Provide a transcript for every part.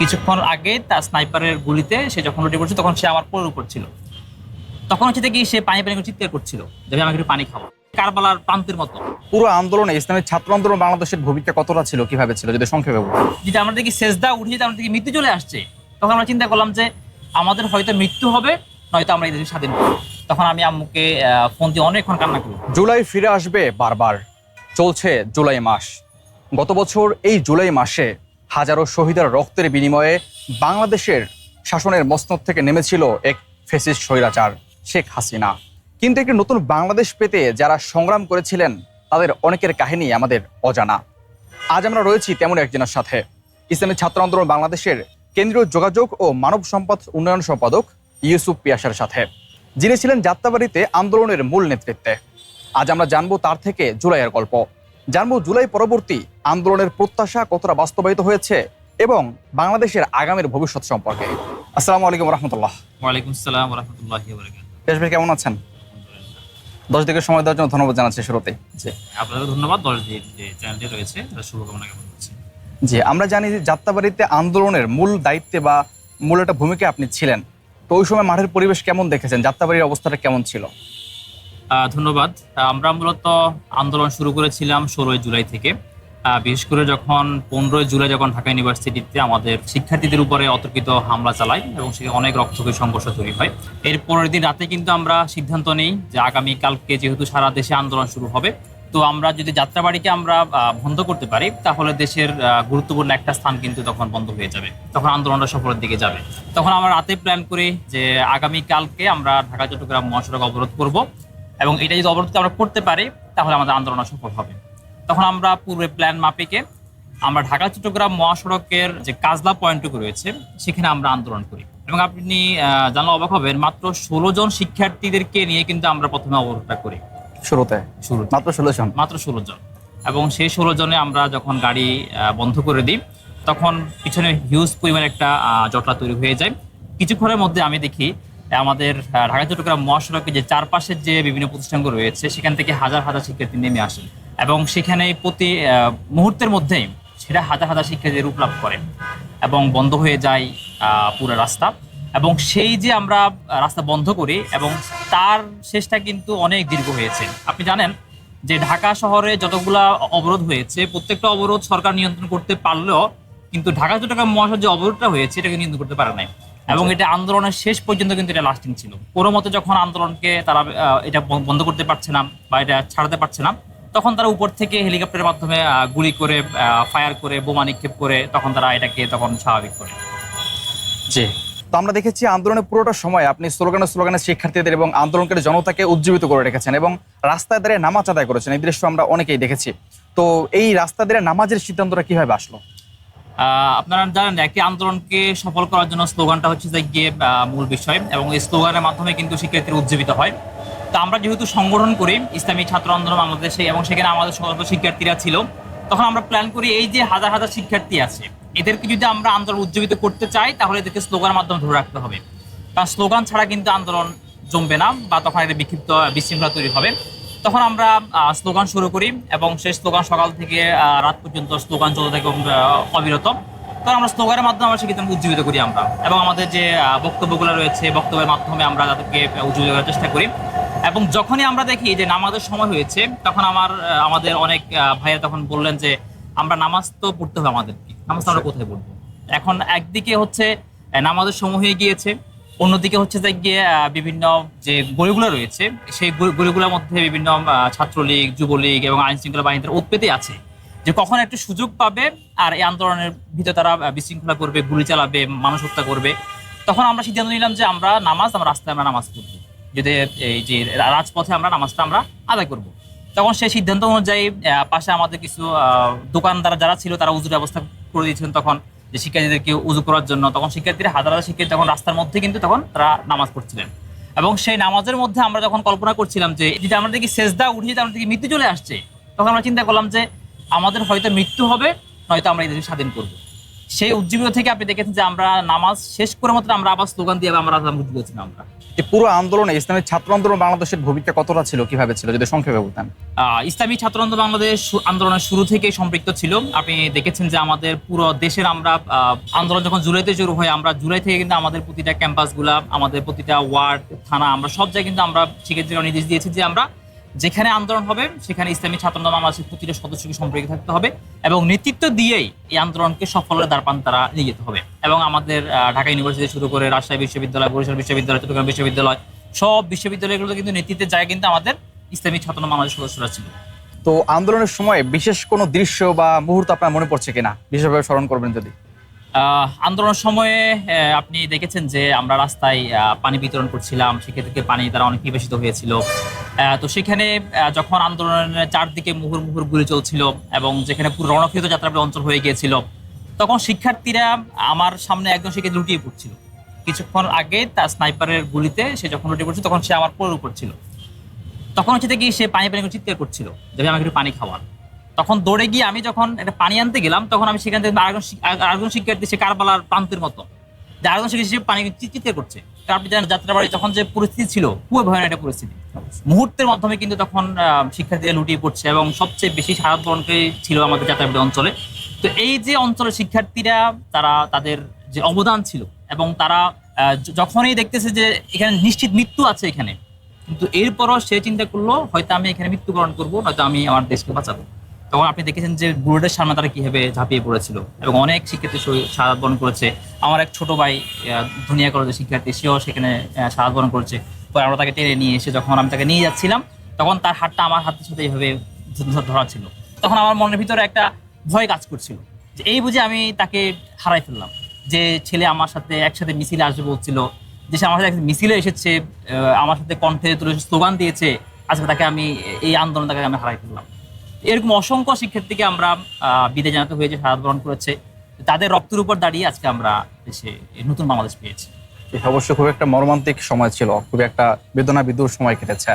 কিছুক্ষণ আগে তার স্নাইপারের গুলিতে সে যখন রুটি পড়ছে তখন সে আমার পোলের উপর ছিল তখন হচ্ছে কি সে পানি পানি করে চিৎকার করছিল যে আমাকে একটু পানি খাওয়া কারবালার প্রান্তের মতো। পুরো আন্দোলনে ইসলামী ছাত্র আন্দোলন বাংলাদেশের ভূমিকা কতটা ছিল কীভাবে ছিল যদি সংক্ষেপে। যদি আমরা দেখি সেজদা উঠে যেতে আমাদের মৃত্যু চলে আসছে তখন আমরা চিন্তা করলাম যে আমাদের হয়তো মৃত্যু হবে নয়তো আমরা এই দেশে স্বাধীন করব তখন আমি আম্মুকে ফোন দিয়ে অনেকক্ষণ কান্না করি জুলাই ফিরে আসবে বারবার। চলছে জুলাই মাস। গত বছর এই জুলাই মাসে হাজারো শহীদের রক্তের বিনিময়ে বাংলাদেশের শাসনের মসনদ থেকে নেমেছিল এক ফেসিস্ট স্বৈরাচার, শেখ হাসিনা। কিন্তু একটি নতুন বাংলাদেশ পেতে যারা সংগ্রাম করেছিলেন, তাদের অনেকের কাহিনী আমাদের অজানা। আজ আমরা রয়েছি তেমন একজনের সাথে। ইসলামী ছাত্র আন্দোলন বাংলাদেশের কেন্দ্রীয় যোগাযোগ ও মানব সম্পদ উন্নয়ন সম্পাদক ইউসুফ পিয়াসের সাথে, যিনি ছিলেন যাত্রাবাড়িতে আন্দোলনের মূল নেতৃত্বে। আজ আমরা জানব তার থেকে জুলাইয়ের গল্প। জানব জুলাই পরবর্তী আন্দোলনের প্রত্যাশা কতটা বাস্তবায়িত হয়েছে এবং বাংলাদেশের আগামীর ভবিষ্যৎ সম্পর্কে। আসসালামু আলাইকুম রহমতুল্লাহ ওয়ালাইকুম আসসালাম রহমতুল্লাহ বেশ ভাই কেমন আছেন? দশ দিকের সময় দেওয়ার জন্য ধন্যবাদ জানাচ্ছি শুরুতে জি আপনাকে ধন্যবাদ। দশ যে চ্যানেলটি রয়েছে শুভকামনা জ্ঞাপন করছি। জি আমরা জানি যে যাত্রাবাড়িতে আন্দোলনের মূল দায়িত্বে বা মূল একটা ভূমিকা আপনি ছিলেন। তো ওই সময় মাঠের পরিবেশ কেমন দেখেছেন? যাত্রাবাড়ির অবস্থাটা কেমন ছিল? ধন্যবাদ। আমরা মূলত আন্দোলন শুরু করেছিলাম ষোলোই জুলাই থেকে। বিশেষ করে যখন পনেরোই জুলাই যখন ঢাকা ইউনিভার্সিটিতে আমাদের শিক্ষার্থীদের উপরে অতর্কিত হামলা চালায় এবং সেখানে অনেক রক্তকে সংঘর্ষ তৈরি হয়, এর পরের দিন রাতে কিন্তু আমরা সিদ্ধান্ত নিই যে আগামীকালকে যেহেতু সারা দেশে আন্দোলন শুরু হবে, তো আমরা যদি যাত্রাবাড়িকে আমরা বন্ধ করতে পারি, তাহলে দেশের গুরুত্বপূর্ণ একটা স্থান কিন্তু তখন বন্ধ হয়ে যাবে, তখন আন্দোলনটা সফলের দিকে যাবে। তখন আমরা রাতে প্ল্যান করি যে আগামীকালকে আমরা ঢাকা চট্টগ্রাম মহাসড়ক অবরোধ করব। এবং এটা যদি অবরোধ আমরা করতে পারি তাহলে আমাদের আন্দোলন সফল হবে। তখন আমরা পূর্বে প্ল্যান মাফিকে আমরা ঢাকা চট্টগ্রাম মহাসড়কের যে কাজলা পয়েন্টটুকু রয়েছে সেখানে আমরা আন্দোলন করি। এবং আপনি জানলে অবাক হবেন মাত্র ষোলো জন শিক্ষার্থীদেরকে নিয়ে কিন্তু আমরা প্রথমে অবরোধটা করি। শুরুতে? শুরু মাত্র ষোলো জন? মাত্র ষোলো জন। এবং সেই ষোলো জনে আমরা যখন গাড়ি বন্ধ করে দিই তখন পিছনে হিউজ পরিমাণ একটা জটলা তৈরি হয়ে যায়। কিছুক্ষণের মধ্যে আমি দেখি আমাদের ঢাকা চট্টগ্রাম মহাসড়কে যে চারপাশের যে বিভিন্ন প্রতিষ্ঠানগুলো রয়েছে, সেখান থেকে হাজার হাজার শিক্ষার্থী নেমে আসেন। এবং সেখানে প্রতি মুহূর্তের মধ্যেই সেটা হাজার হাজার শিক্ষার্থী রূপ লাভ করে এবং বন্ধ হয়ে যায় পুরো রাস্তা। এবং সেই যে আমরা রাস্তা বন্ধ করি এবং তার শেষটা কিন্তু অনেক দীর্ঘ হয়েছে। আপনি জানেন যে ঢাকা শহরে যতগুলা অবরোধ হয়েছে, প্রত্যেকটা অবরোধ সরকার নিয়ন্ত্রণ করতে পারলেও কিন্তু ঢাকা চট্টগ্রাম মহাসড়ক যে অবরোধটা হয়েছে এটাকে নিয়ন্ত্রণ করতে পারে নাই। এবং এটা আন্দোলনের শেষ পর্যন্ত কিন্তু এটা লাস্টিং ছিল। কোনো মতে যখন আন্দোলনকে তারা এটা বন্ধ- করতে পারছে না বা এটা ছাড়াতে পারছে না তখন তারা উপর থেকে হেলিকপ্টারের মাধ্যমে আহ, গুলি করে ফায়ার করে বোমা নিক্ষেপ করে তখন তারা এটাকে তখন স্বাভাবিক করে। জি। তো আমরা দেখেছি আন্দোলনের পুরোটা সময় আপনি স্লোগানে স্লোগানে শিক্ষার্থীদের এবং আন্দোলনকারী জনতাকে উজ্জীবিত করে রেখেছেন এবং রাস্তায় দাঁড়িয়ে নামাজ আদায় করেছেন। এই দৃশ্য আমরা অনেকেই দেখেছি। তো এই রাস্তা দাঁড়িয়ে নামাজের সিদ্ধান্তটা কীভাবে আসলো? আপনারা জানেন একটি আন্দোলনকে সফল করার জন্য স্লোগানটা হচ্ছে যে গিয়ে মূল বিষয় এবং এই স্লোগানের মাধ্যমে কিন্তু শিক্ষার্থীরা উজ্জীবিত হয়। তো আমরা যেহেতু সংগঠন করি, ইসলামী ছাত্র আন্দোলন বাংলাদেশে এবং সেখানে আমাদের সমস্ত শিক্ষার্থীরা ছিল, তখন আমরা প্ল্যান করি এই যে হাজার হাজার শিক্ষার্থী আছে, এদেরকে যদি আমরা আন্দোলন উজ্জীবিত করতে চাই, তাহলে এদেরকে স্লোগানের মাধ্যমে ধরে রাখতে হবে। কারণ স্লোগান ছাড়া কিন্তু আন্দোলন জমবে না বা তখন একটা বিক্ষিপ্ত, বিশৃঙ্খলা তৈরি হবে। তখন আমরা স্লোগান শুরু করি এবং সেই স্লোগান সকাল থেকে রাত পর্যন্ত স্লোগান চলতে থাকে অবিরত। তখন আমরা স্লোগানের মাধ্যমে আমরা সেক্ষেত্রে উজ্জীবিত করি আমরা এবং আমাদের যে বক্তব্যগুলো রয়েছে বক্তব্যের মাধ্যমে আমরা তাদেরকে উজ্জীবিত করার চেষ্টা করি। এবং যখনই আমরা দেখি যে নামাজের সময় হয়েছে তখন আমার আমাদের অনেক আহ, ভাইয়েরা তখন বললেন যে আমরা নামাজ তো পড়তে হবে আমাদেরকে। নামাজ তো আমরা কোথায় পড়ব? এখন একদিকে হচ্ছে নামাজের সময় হয়ে গিয়েছে। অন্যদিকে হচ্ছে যে গিয়ে বিভিন্ন যে গলিগুলো রয়েছে, সেই গলি- গলিগুলোর মধ্যে বিভিন্ন ছাত্রলীগ, যুবলীগ এবং আইন শৃঙ্খলা বাহিনীর উৎপেতে আছে যে কখন একটু সুযোগ পাবে আর এই আন্দোলনের ভিতরে তারা বিশৃঙ্খলা করবে, গুলি চালাবে, মানুষ হত্যা করবে, তখন আমরা সিদ্ধান্ত নিলাম যে আমরা নামাজ, আমরা রাস্তায় আমরা নামাজ পড়ব। যদি এই যে রাজপথে আমরা নামাজটা আমরা আদায় করব। তখন সেই সিদ্ধান্ত অনুযায়ী পাশে আমাদের কিছু দোকানদার যারা ছিল তারা উজুর ব্যবস্থা করে দিয়েছিলেন তখন। যে শিক্ষার্থীদেরকে উজু করার জন্য, তখন শিক্ষার্থীরা হাজার হাজার শিক্ষার্থী তখন রাস্তার মধ্যে কিন্তু তখন তারা নামাজ পড়ছিলেন। এবং সেই নামাজের মধ্যে আমরা যখন কল্পনা করছিলাম যে, যদি আমরা দেখি সেজদা উঠে যেতে আমরা দেখি মৃত্যু চলে আসছে, তখন আমরা চিন্তা করলাম যে, আমাদের হয়তো মৃত্যু হবে, নয়তো আমরা এই দেশে স্বাধীন করব। সেই উজ্জীবিত থেকে আপনি দেখেছেন যে আমরা নামাজ শেষ করে মতো আমরা আবার স্লোগান দিয়ে আমরা আজান উঠে আমরা। পুরো আন্দোলনে, ইসলামী ছাত্র আন্দোলন বাংলাদেশের ভূমিকা কতটা ছিল, কীভাবে ছিল, যদি সংক্ষেপে বলতেন? ইসলামী ছাত্র আন্দোলন বাংলাদেশ আন্দোলনের শুরু থেকেই সম্পৃক্ত ছিল। আপনি দেখেছেন যে আমাদের পুরো দেশের আমরা আন্দোলন যখন জুলাইতে শুরু হয়, আমরা জুলাই থেকে কিন্তু আমাদের প্রতিটা ক্যাম্পাসগুলা, আমাদের প্রতিটা ওয়ার্ড, থানা, আমরা সব জায়গায় কিন্তু আমরা শিক্ষার্থীরা নির্দেশ দিয়েছি যে আমরা যেখানে আন্দোলন হবে, সেখানে ইসলামী ছাত্র বাংলাদেশের প্রতিটা সদস্যকে সম্পর্কে থাকতে হবে এবং নেতৃত্ব দিয়েই এই আন্দোলনকে সফলের দ্বারপান তারা নিয়ে যেতে হবে। এবং আমাদের ঢাকা ইউনিভার্সিটি শুরু করে রাজশাহী বিশ্ববিদ্যালয়, বরিশাল বিশ্ববিদ্যালয়, চট্টগ্রাম বিশ্ববিদ্যালয়, সব বিশ্ববিদ্যালয়গুলোতে কিন্তু নেতৃত্বের জায়গায় কিন্তু আমাদের ইসলামী ছাত্র বাংলাদেশের সদস্যরা ছিল। তো আন্দোলনের সময় বিশেষ কোনো দৃশ্য বা মুহূর্ত আপনার মনে পড়ছে কিনা? বিশেষভাবে স্মরণ করবেন যদি। আন্দোলনের সময়ে আপনি দেখেছেন যে আমরা রাস্তায় পানি বিতরণ করছিলাম, সেক্ষেত্রে পানি দ্বারা অনেক নিবেশিত হয়েছিল। তো সেখানে যখন আন্দোলনের চারদিকে মুহুর মুহুর গুলি চলছিল এবং যেখানে পুরো রণক্ষেত্র যাত্রাবাড়ি অঞ্চল হয়ে গিয়েছিল, তখন শিক্ষার্থীরা আমার সামনে একজন শিক্ষার্থী লুটিয়ে পড়ছিল। কিছুক্ষণ আগে তার স্নাইপারের গুলিতে সে যখন লুটিয়ে পড়ছিল, তখন সে আমার পুরোর উপর ছিল। তখন হচ্ছে কি, সে পানি পানি চিৎকার করছিল, যে আমাকে একটু পানি খাওয়ার তখন দৌড়ে গিয়ে আমি যখন একটা পানি আনতে গেলাম, তখন আমি সেখান থেকে আরেকজন আরেকজন শিক্ষার্থী, সে কারবালার প্রান্তের মতো। আরেকজন শিক্ষার্থী পানি চি- করছে। কারণ আপনি জানেন, যাত্রাবাড়ি তখন যে পরিস্থিতি ছিল, খুবই ভয়ানক একটা পরিস্থিতি। মুহূর্তের মাধ্যমে কিন্তু তখন শিক্ষার্থীরা লুটিয়ে পড়ছে এবং সবচেয়ে বেশি সাহায্য ছিল আমাদের যাত্রাবাড়ি অঞ্চলে। তো এই যে অঞ্চলের শিক্ষার্থীরা, তারা তাদের যে অবদান ছিল এবং তারা যখনই দেখতেছে যে এখানে নিশ্চিত মৃত্যু আছে এখানে, কিন্তু এরপরও সে চিন্তা করল, হয়তো আমি এখানে মৃত্যুবরণ করব, নয়তো আমি আমার দেশকে বাঁচাবো। তখন আপনি দেখেছেন যে বুলেটের সামনে তারা কীভাবে ঝাঁপিয়ে পড়েছিল। এবং অনেক শিক্ষার্থী সাহায্য বরণ করেছে। আমার এক ছোট ভাই ধুনিয়া কলেজের শিক্ষার্থী, সেও সেখানে সাহায্য বরণ করেছে। পরে আমরা তাকে টেনে নিয়ে এসে যখন আমি তাকে নিয়ে যাচ্ছিলাম, তখন তার হাতটা আমার হাতের সাথে এইভাবে ধরা ছিল। তখন আমার মনের ভিতরে একটা ভয় কাজ করছিল। যে এই বুঝে আমি তাকে হারাই ফেললাম। যে ছেলে আমার সাথে একসাথে মিছিলে আসবে বলছিল। যে সে আমার সাথে মিছিলে এসেছে আমার সাথে কণ্ঠে তুলে স্লোগান দিয়েছে। আজকে তাকে আমি, এই আন্দোলন তাকে আমি হারাই ফেললাম। এরকম অসংখ্য শিক্ষার্থীকে আমরা আহ, বিদায় জানাতে হয়েছে সাহায্য গ্রহণ করেছে। তাদের রক্তের উপর দাঁড়িয়ে আজকে আমরা দেশে নতুন বাংলাদেশ পেয়েছি। এটা অবশ্য খুব একটা মর্মান্তিক সময় ছিল খুবই একটা বেদনা বিদুর সময় কেটেছে।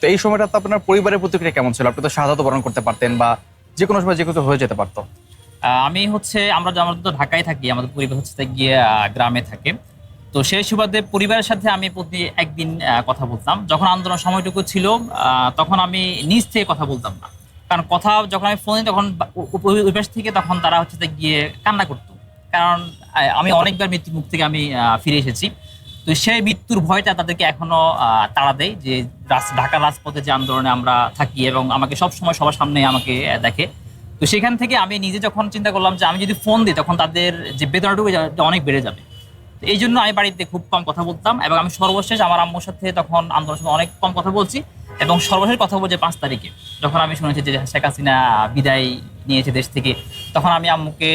তো এই সময়টা তো আপনার পরিবারের প্রতিক্রিয়া কেমন ছিল? আপনি তো শাহাদত বরণ করতে পারতেন বা যে কোনো সময় যে কিছু হয়ে যেতে পারতো। আহ, আমি হচ্ছে আমরা আমরা তো ঢাকায় থাকি আমাদের পরিবার হচ্ছে গিয়ে গ্রামে থাকে। তো সেই সুবাদে পরিবারের সাথে আমি প্রতি একদিন কথা বলতাম। যখন আন্দোলন সময়টুকু ছিল আহ, তখন আমি নিজ থেকে কথা বলতাম না। কারণ কথা যখন আমি ফোনে তখন ওই থেকে তখন তারা হচ্ছে গিয়ে কান্না করতো। কারণ আমি অনেকবার মৃত্যুর মুখ থেকে আমি ফিরে এসেছি। তো সেই মৃত্যুর ভয়টা তাদেরকে এখনও তাড়া দেয় যে ঢাকার রাজপথে যে আন্দোলনে আমরা থাকি এবং আমাকে সব সময় সবার সামনে আমাকে দেখে। তো সেখান থেকে আমি নিজে যখন চিন্তা করলাম যে আমি যদি ফোন দিই, তখন তাদের যে বেদনাটুকু অনেক বেড়ে যাবে। এই জন্য আমি বাড়িতে খুব কম কথা বলতাম এবং আমি সর্বশেষ আমার আম্মুর সাথে তখন আন্দোলনের সময় অনেক কম কথা বলছি। এবং সর্বশেষ কথা বলছি পাঁচ তারিখে যখন আমি শুনেছি যে শেখ হাসিনা বিদায় নিয়েছে দেশ থেকে তখন আমি আম্মুকে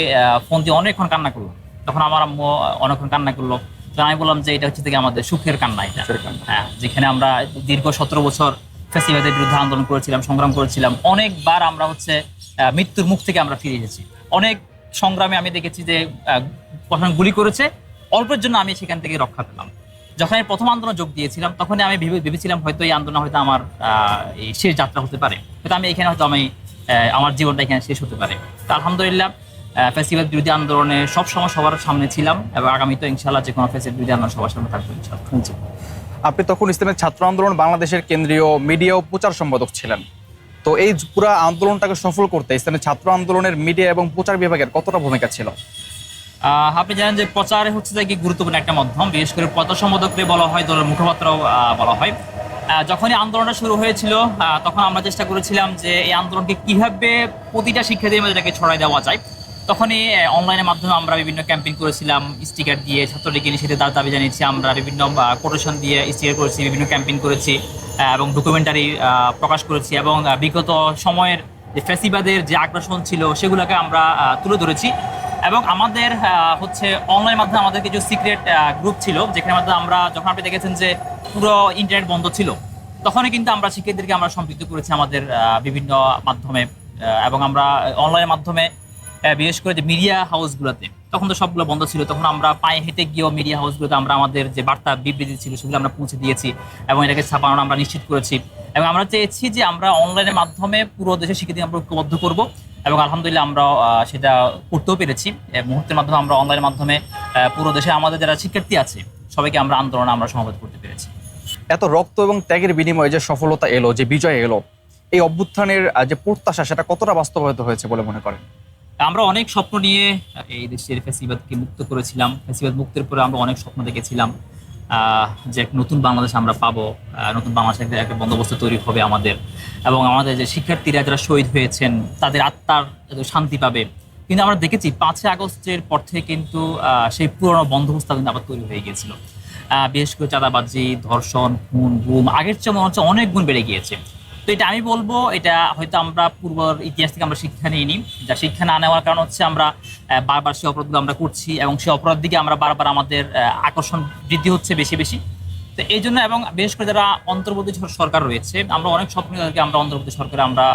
ফোন দিয়ে অনেকক্ষণ কান্না করলাম। তখন আমার আম্মু অনেকক্ষণ কান্না করল। তো আমি বললাম যে এটা হচ্ছে থেকে আমাদের সুখের কান্না এটা। হ্যাঁ যেখানে আমরা দীর্ঘ সতেরো বছর ফেসিবাদের বিরুদ্ধে আন্দোলন করেছিলাম সংগ্রাম করেছিলাম। অনেকবার আমরা হচ্ছে মৃত্যুর মুখ থেকে আমরা ফিরে এসেছি। অনেক সংগ্রামে আমি দেখেছি যে প্রথমে গুলি করেছে অল্পের জন্য আমি সেখান থেকে রক্ষা পেলাম। যখন আমি প্রথম আন্দোলন যোগ দিয়েছিলাম, তখনই আমি ভেবে ভেবেছিলাম হয়তো এই আন্দোলন হয়তো আমার শেষ যাত্রা হতে পারে। হয়তো আমি এখানে হয়তো আমি আমার জীবনটা এখানে শেষ হতে পারে। তো আলহামদুলিল্লাহ ফেসিবাদ বিরোধী আন্দোলনে সব সময় সবার সামনে ছিলাম এবং আগামী তো ইনশাল্লাহ যে কোনো ফেসিবাদ বিরোধী আন্দোলন সবার সামনে থাকব ইনশাল্লাহ আপনি তখন ইসলামের ছাত্র আন্দোলন, বাংলাদেশের কেন্দ্রীয় মিডিয়া ও প্রচার সম্পাদক ছিলেন। তো এই পুরো আন্দোলনটাকে সফল করতে ইসলামের ছাত্র আন্দোলনের মিডিয়া এবং প্রচার বিভাগের কতটা ভূমিকা ছিল? আপনি জানেন যে প্রচারে হচ্ছে যে গুরুত্বপূর্ণ একটা মাধ্যম, বিশেষ করে প্রচার বলা হয়, দলের মুখপাত্র বলা হয়। যখনই আন্দোলনটা শুরু হয়েছিল তখন আমরা চেষ্টা করেছিলাম যে এই আন্দোলনকে কীভাবে প্রতিটা শিক্ষার্থীর মধ্যে এটাকে ছড়াই দেওয়া যায়। তখনই অনলাইনের মাধ্যমে আমরা বিভিন্ন ক্যাম্পেইন করেছিলাম স্টিকার দিয়ে ছাত্রলীগের নিষেধে তার দাবি জানিয়েছি, আমরা বিভিন্ন কোটেশন দিয়ে স্টিকার করেছি, বিভিন্ন ক্যাম্পেইন করেছি এবং ডকুমেন্টারি প্রকাশ করেছি এবং বিগত সময়ের যে ফ্যাসিবাদের যে আগ্রাসন ছিল, সেগুলোকে আমরা তুলে ধরেছি। এবং আমাদের হচ্ছে অনলাইন মাধ্যমে আমাদের কিছু সিক্রেট গ্রুপ ছিল যেখানে মাধ্যমে আমরা যখন আপনি দেখেছেন যে পুরো ইন্টারনেট বন্ধ ছিল, তখনই কিন্তু আমরা শিক্ষার্থীদেরকে আমরা সম্পৃক্ত করেছি আমাদের বিভিন্ন মাধ্যমে এবং আমরা অনলাইনের মাধ্যমে বিশেষ করে যে মিডিয়া হাউসগুলোতে তখন তো সবগুলো বন্ধ ছিল, তখন আমরা পায়ে হেঁটে গিয়েও মিডিয়া হাউসগুলোতে আমরা আমাদের যে বার্তা বিবৃতি ছিল সেগুলো আমরা পৌঁছে দিয়েছি, এবং এটাকে ছাপানো আমরা নিশ্চিত করেছি, এবং আমরা চেয়েছি যে আমরা অনলাইনের মাধ্যমে পুরো দেশের শিক্ষার্থী আমরা ঐক্যবদ্ধ করব এবং আলহামদুলিল্লাহ আমরা সেটা করতেও পেরেছি। মুহূর্তের মাধ্যমে আমরা অনলাইনের মাধ্যমে পুরো দেশে আমাদের যারা শিক্ষার্থী আছে সবাইকে আমরা আন্দোলনে আমরা সমাবেত করতে পেরেছি। এত রক্ত এবং ত্যাগের বিনিময়ে যে সফলতা এলো যে বিজয় এলো এই অভ্যুত্থানের যে প্রত্যাশা সেটা কতটা বাস্তবায়িত হয়েছে বলে মনে করেন? আমরা অনেক স্বপ্ন নিয়ে এই দেশের ফেসিবাদকে মুক্ত করেছিলাম। ফেসিবাদ মুক্তের পরে আমরা অনেক স্বপ্ন দেখেছিলাম। যে নতুন বাংলাদেশ আমরা পাবো নতুন বাংলাদেশের একটা- বন্দোবস্ত তৈরি হবে আমাদের। এবং আমাদের যে শিক্ষার্থীরা যারা শহীদ হয়েছেন, তাদের আত্মার শান্তি পাবে। কিন্তু আমরা দেখেছি পাঁচই আগস্টের পর থেকে কিন্তু সেই পুরনো বন্দোবস্ত কিন্তু আবার তৈরি হয়ে গিয়েছিল। বিশেষ করে চাঁদাবাজি, ধর্ষণ, খুন, গুম, আগের চেয়ে মনে হচ্ছে অনেক গুণ বেড়ে গিয়েছে। তো এটা আমি বলব, এটা হয়তো আমরা পূর্বর ইতিহাস থেকে আমরা শিক্ষা নিইনি। যা শিক্ষা না নেওয়ার কারণ হচ্ছে আমরা বারবার সে অপরাধগুলো আমরা করছি এবং সে অপরাধ দিকে আমরা বারবার আমাদের আকর্ষণ বৃদ্ধি হচ্ছে বেশি বেশি। তো এই জন্য এবং বিশেষ করে যারা অন্তর্বর্তী সরকার রয়েছে, আমরা অনেক স্বপ্ন তাদেরকে আমরা অন্তর্বর্তী সরকারে আমরা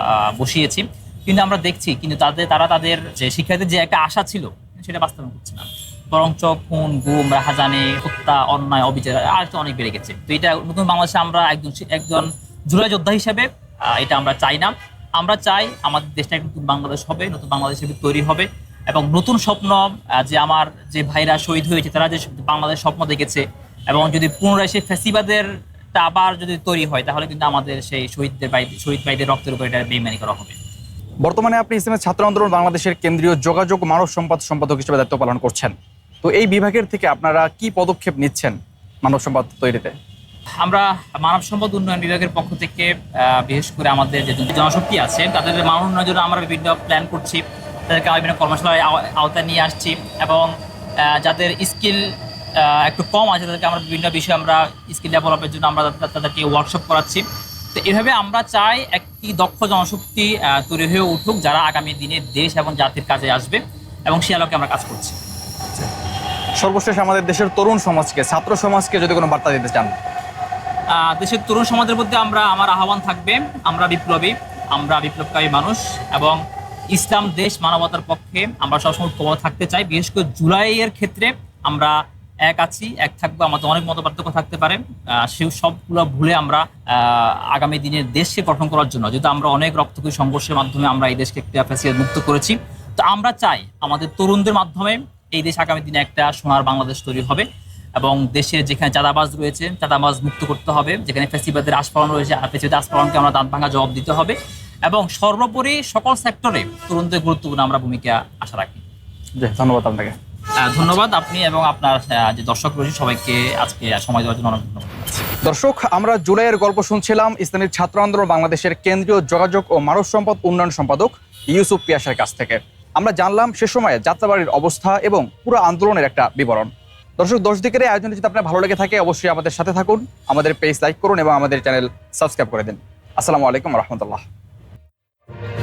বসিয়েছি। কিন্তু আমরা দেখছি, কিন্তু তাদের, তারা তাদের যে শিক্ষার্থীর যে একটা আশা ছিল, সেটা বাস্তবায়ন করছে না। বরঞ্চ খুন, গুম, রাহাজানি, হত্যা, অন্যায়, অবিচার, আর তো অনেক বেড়ে গেছে। তো এটা নতুন বাংলাদেশে আমরা একজন একজন জুলাই যোদ্ধা হিসেবে এটা আমরা চাই না। আমরা চাই আমাদের দেশটা নতুন বাংলাদেশ হবে, নতুন বাংলাদেশ তৈরি হবে। এবং নতুন স্বপ্ন যে আমার যে ভাইরা শহীদ হয়েছে তারা যে বাংলাদেশ স্বপ্ন দেখেছে এবং যদি পুনরায় সেই ফ্যাসিবাদের টা আবার যদি তৈরি হয় তাহলে কিন্তু আমাদের সেই শহীদদের ভাই শহীদ ভাইদের রক্তের উপর এটা বেইমানি করা হবে। বর্তমানে আপনি ইসলামের ছাত্র আন্দোলন বাংলাদেশের কেন্দ্রীয় যোগাযোগ মানব সম্পদ সম্পাদক হিসেবে দায়িত্ব পালন করছেন। তো এই বিভাগের থেকে আপনারা কি পদক্ষেপ নিচ্ছেন মানব সম্পদ তৈরিতে? আমরা মানব সম্পদ উন্নয়ন বিভাগের পক্ষ থেকে বিশেষ করে আমাদের যে জনশক্তি আছে তাদের মান উন্নয়নের জন্য আমরা বিভিন্ন প্ল্যান করছি। তাদেরকে আমরা বিভিন্ন কর্মশালায় আওতায় নিয়ে আসছি এবং যাদের স্কিল একটু কম আছে তাদেরকে আমরা বিভিন্ন বিষয়ে আমরা স্কিল ডেভেলপের জন্য আমরা তাদেরকে ওয়ার্কশপ করাচ্ছি। তো এভাবে আমরা চাই একটি দক্ষ জনশক্তি তৈরি হয়ে উঠুক যারা আগামী দিনে দেশ এবং জাতির কাজে আসবে এবং সে আলোকে আমরা কাজ করছি। সর্বশেষ আমাদের দেশের তরুণ সমাজকে ছাত্র সমাজকে যদি কোনো বার্তা দিতে চান। দেশের তরুণ সমাজের মধ্যে আমরা আমার আহ্বান থাকবে আমরা বিপ্লবী আমরা বিপ্লবকারী মানুষ এবং ইসলাম দেশ মানবতার পক্ষে আমরা সবসময় ঐক্যবদ্ধ থাকতে চাই। বিশেষ করে জুলাইয়ের ক্ষেত্রে আমরা এক আছি, এক থাকব। আমাদের অনেক মত পার্থক্য থাকতে পারে। সেই সবগুলো ভুলে আমরা আগামী দিনের দেশকে গঠন করার জন্য, যেহেতু আমরা অনেক রক্তক্ষয়ী সংঘর্ষের মাধ্যমে আমরা এই দেশকে একটা ফ্যাসিলিটি মুক্ত করেছি। তো আমরা চাই আমাদের তরুণদের মাধ্যমে এই দেশ আগামী দিনে একটা সোনার বাংলাদেশ তৈরি হবে এবং দেশে যেখানে চাঁদাবাজ রয়েছে, চাঁদাবাজ মুক্ত করতে হবে, যেখানে ফেসিবাদের আস্ফালন রয়েছে, আর ফেসিবাদের আস্ফালনকে আমরা দাঁত ভাঙা জবাব দিতে হবে। এবং সর্বোপরি সকল সেক্টরে তরুণদের গুরুত্বপূর্ণ আমরা ভূমিকা আশা রাখি। ধন্যবাদ আপনাকে। ধন্যবাদ আপনি এবং আপনার যে দর্শক রয়েছে সবাইকে আজকে সময় দেওয়ার জন্য অনেক ধন্যবাদ। দর্শক আমরা জুলাইয়ের গল্প শুনছিলাম ইসলামী ছাত্র আন্দোলন বাংলাদেশের কেন্দ্রীয় যোগাযোগ ও মানব সম্পদ উন্নয়ন সম্পাদক ইউসুফ পিয়াসের কাছ থেকে। আমরা জানলাম সে সময়ে যাত্রাবাড়ির অবস্থা এবং পুরো আন্দোলনের একটা বিবরণ। দর্শক দশ দিকের এই আয়োজনটি যদি আপনার ভালো লেগে থাকে অবশ্যই আমাদের সাথে থাকুন আমাদের পেজ লাইক করুন এবং আমাদের চ্যানেল সাবস্ক্রাইব করে দিন। আসসালামু আলাইকুম রহমতুল্লাহ। you